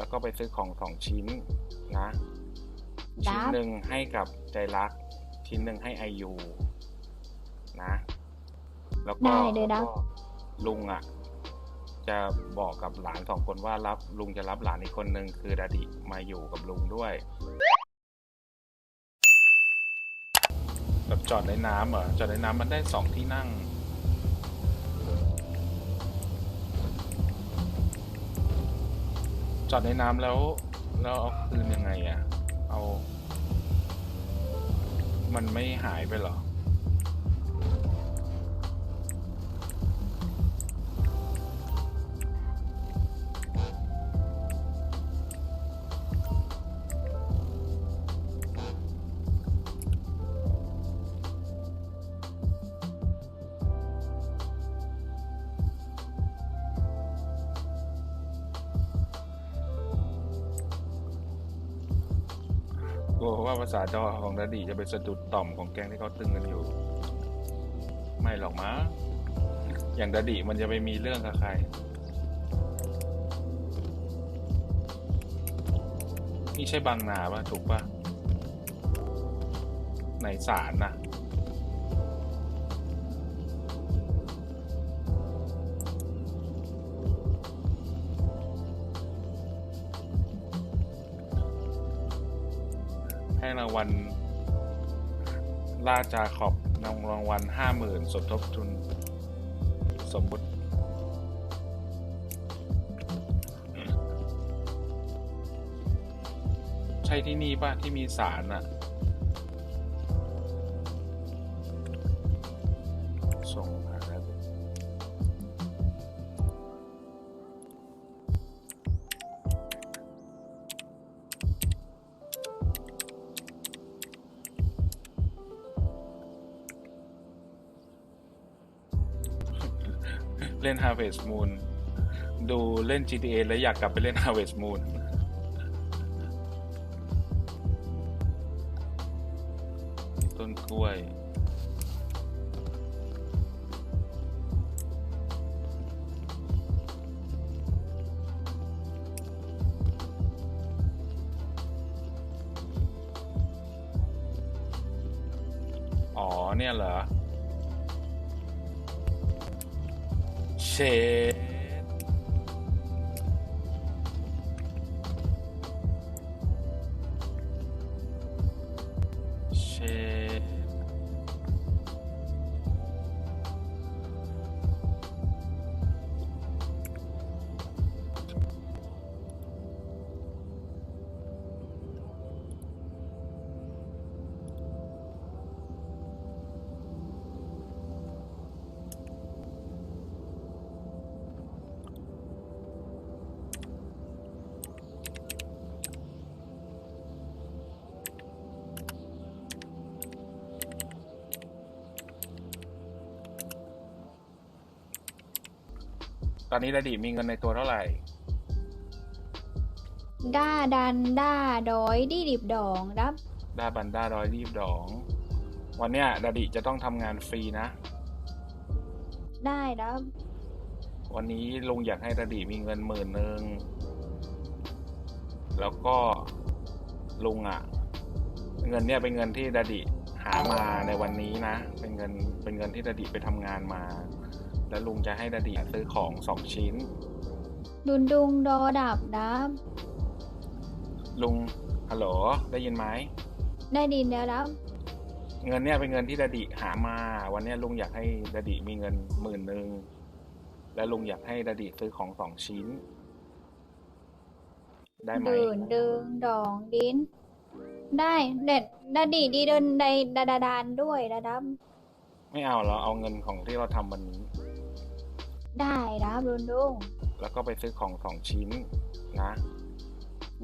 แล้วก็ไปซื้อของสองชิ้นนะครับชิ้นหนึ่งให้กับใจรัก ชิ้นหนึ่งให้ไอยูนะแล้วก็ได้เลยนะ แล้วก็ลุงอะ จะบอกกับหลานสองคนว่ารับลุงจะรับหลานอีกคนหนึ่งคือดาดิมาอยู่กับลุงด้วยแบบจอดในน้ำเหรอจอดในน้ำมันได้สองที่นั่ง จอดในน้ำแล้ว แล้วเอาคืนยังไงอะ่ะเอา มันไม่หายไปหรอ กลัวว่าภาษาจอของดาดีจะไปสะดุดต่อมของแกงที่เขาตึงกันอยู่ ไม่หรอกมั้งอย่างดาดีมันจะไปมีเรื่องกับใคร นี่ใช่บางนาปะถูกปะในศาลน่ะ รางวัลล่าจาขอบนำรางวัลห้าหมื่นสมทบทุน สมมุติ ใช่ที่นี่ป่ะ ที่มีสารอะ เล่น Harvest Moon ดูเล่น GTA แล้วอยากกลับไปเล่น Harvest Moon ต้นกล้วย อ๋อเนี่ยเหรอ เตอนนี้ระดีมีเงินในตัวเท่าไหร่ ด้าดันด้าดอยดีดิบดองรับด้าบันด้าร้อยรีบดอง วันเนี้ยดาดิจะต้องทำงานฟรีนะ ได้รับวันนี้ลุงอยากให้ดาดิมีเงินหมื่นหนึ่งแล้วก็ลุงอะ่ะ เงินเนี่ยเป็นเงินที่ดาดิหามาในวันนี้นะ เป็นเงินเป็นเงินที่ดาดิไปทำงานมา แล้วลุงจะให้ดาดิซื้อของสองชิ้น ดุนดุงดอดับรับ ลุงฮัลโหลได้ยินไหมได้ดินแล้วรับ เงินเนี่ยเป็นเงินที่ดาดิหามา วันเนี้ยลุงอยากให้ดาดิมีเงินหมื่นหนึ่งและลุงอยากให้ดาดิซื้อของสองชิ้น ได้ไหมดื่นดึงดองดิน ได้เด็ดดาดีดีเดินใดดาดาดานด้วยนะครับ ไม่เอาเราเอาเงินของที่เราทำวันนี้ ได้รับดุนดุงแล้วก็ไปซื้อของสองชิ้นนะครับ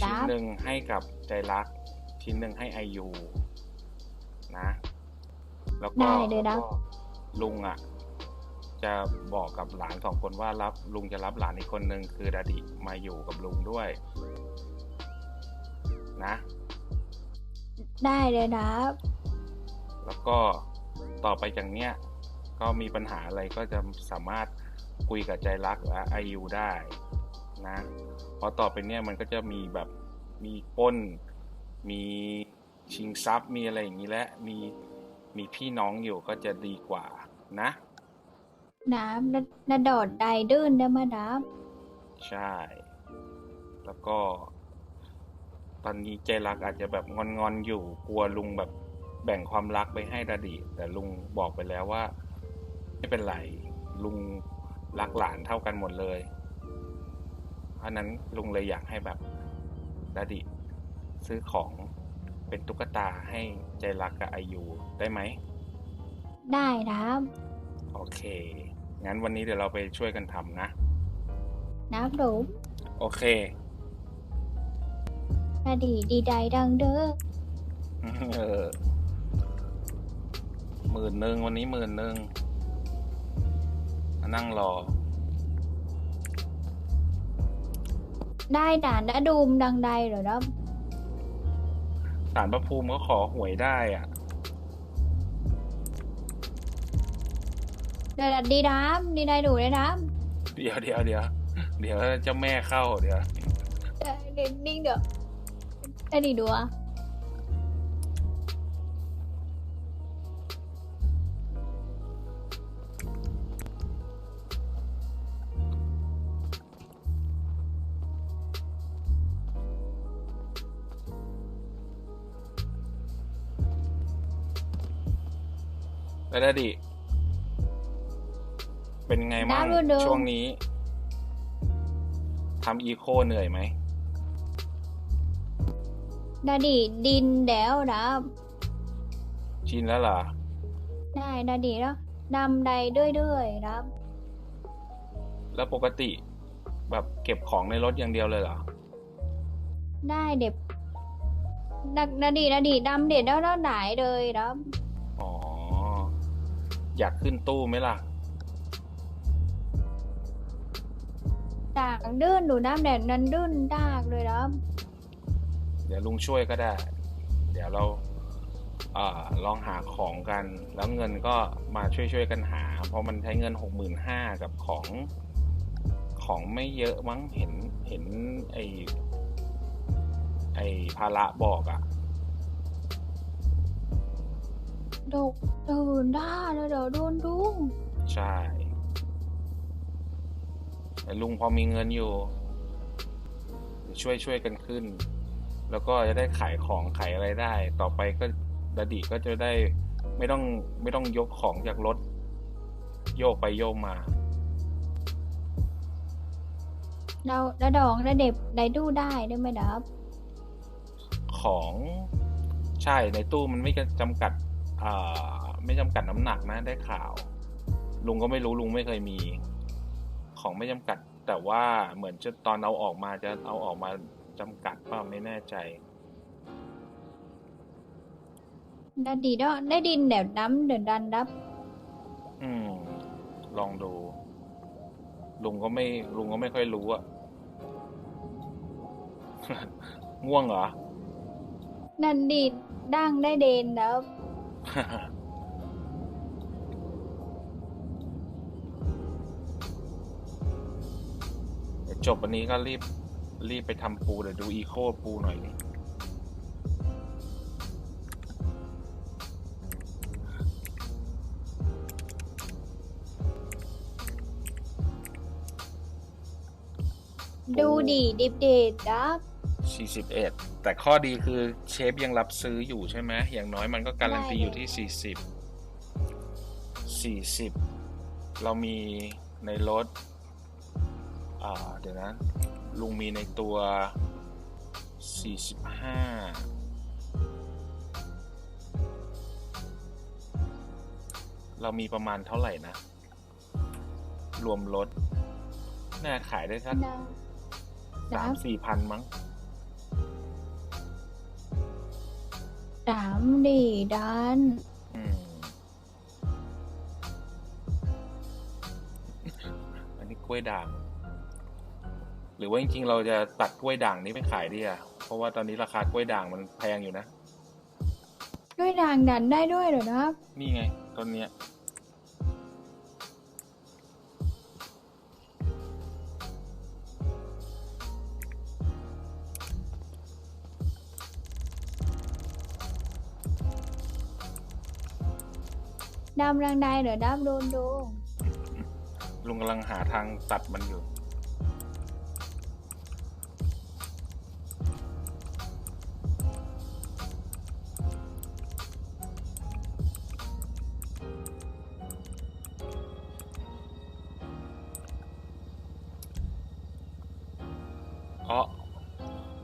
ชิ้นหนึ่งให้กับใจรัก ชิ้นหนึ่งให้ไอยูนะ แล้วก็ได้เลยนะแล้วก็ลุงอะ จะบอกกับหลานสองคนว่ารับลุงจะรับหลานอีกคนหนึ่งคือดาดิมาอยู่กับลุงด้วยนะ ได้เลยรับ แล้วก็ต่อไปจากเนี้ยก็มีปัญหาอะไรก็จะสามารถ คุยกับใจรักและไอยูได้นะเพราะต่อไปเนี่ยมันก็จะมีแบบมีปล้น มีชิงทรัพย์มีอะไรอย่างนี้และมีมีพี่น้องอยู่ก็จะดีกว่านะน้ำนานาโดดใดดื้นได้มาดับใช่ แล้วก็ ตอนนี้ใจรักอาจจะแบบงอนๆอยู่กลัวลุงแบบแบ่งความรักไปให้ดาดิแต่ลุงบอกไปแล้วว่า ไม่เป็นไรลุง รักหลานเท่ากันหมดเลย เพราะฉะนั้นลุงเลยอยากให้แบบดาดิซื้อของเป็นตุ๊กตาให้ใจรักกับอายุได้ไหม ได้ดับโอเค งั้นวันนี้เดี๋ยวเราไปช่วยกันทำนะนับหลุมโอเคดาดีดีใดดังเด้อเออหมื่นหนึ่งวันนี้หมื่นหนึ่งมา นั่งรอ ได้ด่านดาดูมดังใดเหรอดับสารพระภูมิก็ขอหวยได้อะดาดาดีดับดีใดดูได้ดับเดี๋ยวเดี๋ยวเดี๋ยวเดี๋ยวเจ้าแม่เข้าเดี๋ยวเอ่อเดี๋ยวนิ่งเดี๋ยวดาดีดูอะ แล้วดาดิ เป็นไงบ้างน้ำดูดู ช่วงนี้ทำอีโคเหนื่อยไหม ดาดีดินแดวดับชินแล้วเหรอ ได้ดาดีแล้วดำใดด้วยด้วยดับแล้วปกติ แบบเก็บของในรถอย่างเดียวเลยเหรอ ได้เด็บดักดาดีดาดีดำเด็ดแล้วแล้วไหนเลยดับ อ๋ออยากขึ้นตู้ไหมล่ะ ด่างดื้นดูน้ำแดดนั้นดื้นดากเลยดับเดี๋ยวลุงช่วยก็ได้ เดี๋ยวเราอาลองหาของกัน แล้วเงินก็มาช่วยช่วยๆกันหา เพราะมันใช้เงินหกหมื่นห้ากับของของไม่เยอะมั้งเห็นเห็นไอไอภาระบอกอะ่ะ ดกตื่นได้แล้วเดี๋ยวโดนดุ้งใช่แต่ลุงพอมีเงินอยู่เดี๋ยวช่วยช่วยกันขึ้น แล้วก็จะได้ขายของขายอะไรได้ ต่อไปก็ดาดิก็จะได้ไม่ต้องไม่ต้องยกของจากรถ โยกไปโยกมาเราแล้วดองแล้วเด็บได้ดูได้ได้ไหมดับ ของใช่ในตู้มันไม่จำกัด อ่าไม่จำกัดน้ำหนักนะได้ข่าว ลุงก็ไม่รู้ลุงไม่เคยมี ของไม่จำกัด แต่ว่าเหมือนจะตอนเอาออกมาจะเอาออกมาจำกัดเปล่าไม่แน่ใจดาดีดอกได้ดินแดดดำเดินดันดับ อืม ลองดู ลุงก็ไม่ ลุงก็ไม่ค่อยรู้อะง่วงเหรอ นันดีดังได้เดนดับเดี๋ยว จบวันนี้ก็รีบ รีบไปทำปูเดี๋ยวดูอีโคปูหน่อยดิดูดีดิบเดดดับ41 แต่ข้อดีคือเชฟยังรับซื้ออยู่ใช่ไหมอย่างน้อยมันก็การันตีได้อยู่ที่ 40 40 เรามีในรถอ่าเดี๋ยวนะ ลุงมีในตัว 45 เรามีประมาณเท่าไหร่นะ รวมรถ น่าขายได้สักดับสามสี่พันมั้งามดีดัน อืมอันนี้กล้วยด่าง หรือว่าจริงๆ เราจะตัดกล้วยด่างนี้ไปขายดีอะ เพราะว่าตอนนี้ราคากล้วยด่างมันแพงอยู่นะ ด้วยด่างดันได้ด้วยเหรอดับ นี่ไงต้นเนี้ย ดำรังใดเดี๋ยวดำโดนโดงลุงกำลังหาทางตัดมันอยู่อ๋อ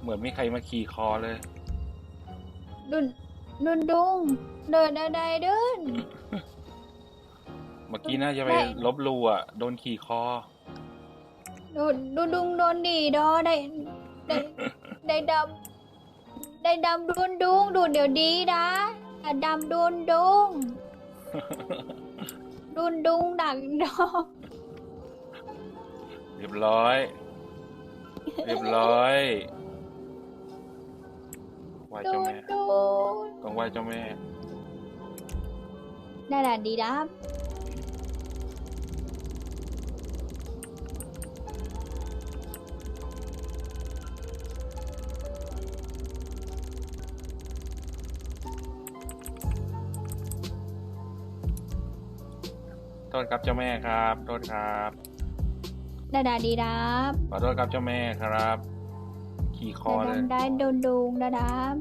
เหมือนมีใครมาขี่คอเลย ดุน ดุนดุงเดินใดๆเดิน เมื่อกี้น่าจะไปไม่ลบหลูอะ โดนขี่คอ ดุนดุนดุงโดนดีดอได้ได้ได้ดำได้ดำดุนดุงดุนเดี๋ยวดีนะอย่าดำดุนดุงดุนดุงดักดอเรียบร้อย เรียบร้อย ไหวดุเจ้านแม่ดุงต้องไหวเจ้าแม่ ได้แหละดีดับโทษครับเจ้าแม่ครับ โทษครับ ได้ดาดีดับ ขอโทษครับเจ้าแม่ครับ ขี่คอได้เลยดำได้ดุนดุงได้ดับ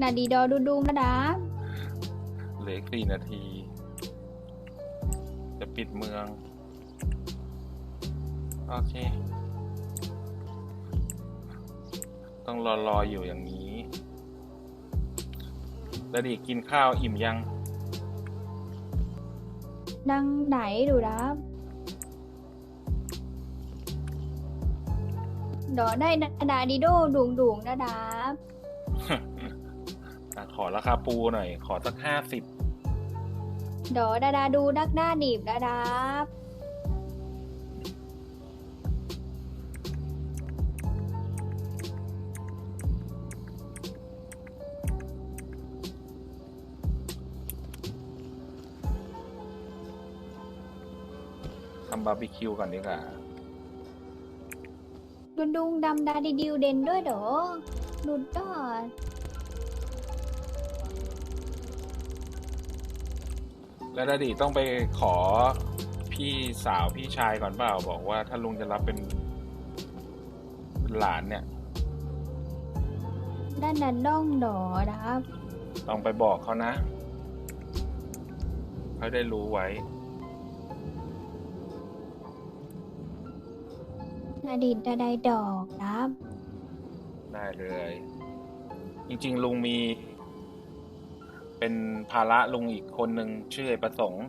ดาดีดอดุนดุงได้ดับเหลืออีกสี่นาที จะปิดเมือง โอเค ต้องรอรออยู่อย่างนี้แล้วดิกินข้าวอิ่มยัง ดังไหนดูดับ ดอได้ดาดีโดดุงดุงได้ดับอะขอราคาปูหน่อย ขอสักห้าสิบดอดาดาดูดักด้าดีบดาดับทำบาร์บีคิวก่อนดีกว่า ดุนดุงดำดาดีดิวเด่นด้วยดอดุดดอดแล้วดาดีต้องไปขอพี่สาวพี่ชายก่อนเปล่าบอกว่าถ้าลุงจะรับเป็นเป็นหลานเนี่ย ด้านดันด้องดอดับ ต้องไปบอกเขานะเขาได้รู้ไว้ ดาดิดดาไดดอกดับ ได้เลย จริงๆ ลุงมี เป็นภาระลุงอีกคนหนึ่งชื่อไอ้ประสงค์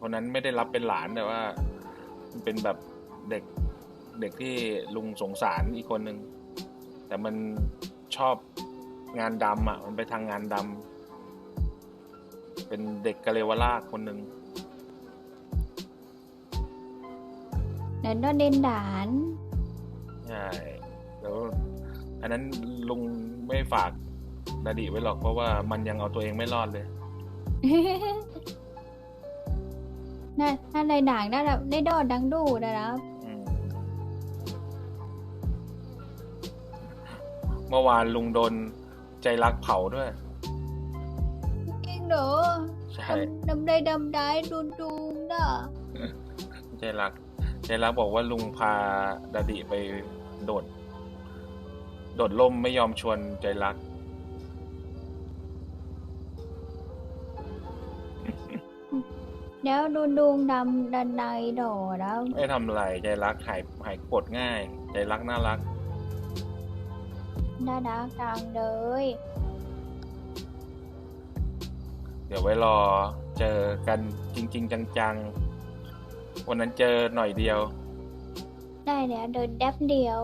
คนนั้นไม่ได้รับเป็นหลานแต่ว่า เป็นแบบเด็กเด็กที่ลุงสงสารอีกคนหนึ่งแต่มันชอบงานดำอะ มันไปทางงานดำเป็นเด็กกะเลวราชคนหนึ่ง ดันดอเด่นดานใช่แล้วอันนั้นลุงไม่ฝากดาดิไว้หรอกเพราะว่ามันยังเอาตัวเองไม่รอดเลยน่าน่าในด่างได้ดับได้ดอดดังดูนะครับอืมเมื่อวานลุงโดนใจรักเผาด้วยจริงเหรอใช่ดำได้ดำได้ดุนดุงน่ะใจรัก ใจรักบอกว่าลุงพาดาดิไปโดด โดดล่มไม่ยอมชวนใจรัก แล้วดุนดุงดำดันไดดอแล้ว ไม่ทำอะไรใจรักหายหายโกรธง่าย ใจรักน่ารัก น่ารักจังเลย เดี๋ยวไว้รอเจอกันจริง ๆ จังๆ วันนั้นเจอหน่อยเดียว ได้แล้วเดินแดบเดียว